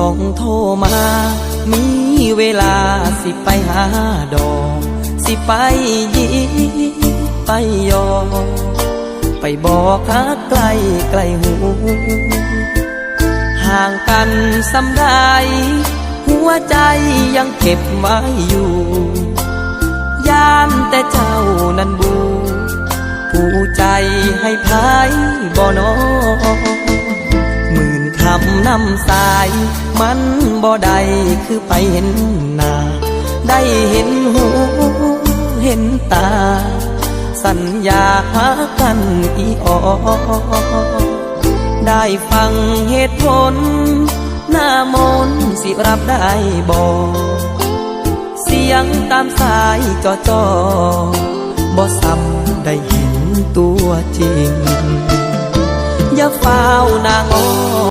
ต้องโทรมา มีเวลาสิไปหาดอก สิไปยีไปยอไปบอกหาไกลไกลหู ห่างกันสำได้หัวใจยังเก็บไว้อยู่ ยามแต่เจ้านั้นบู ผู้ใจให้พายบ่นอนคำนำสาย มันบ่ได้คือไปเห็นหน้า ได้เห็นหูเห็นตา สัญญาหากันอีออได้ฟังเหตุผล หน้ามนสิรับได้บอกเสียงตามสายจอจอบ่ซ้ำได้เห็นตัวจริง อย่าเฝ้านางอ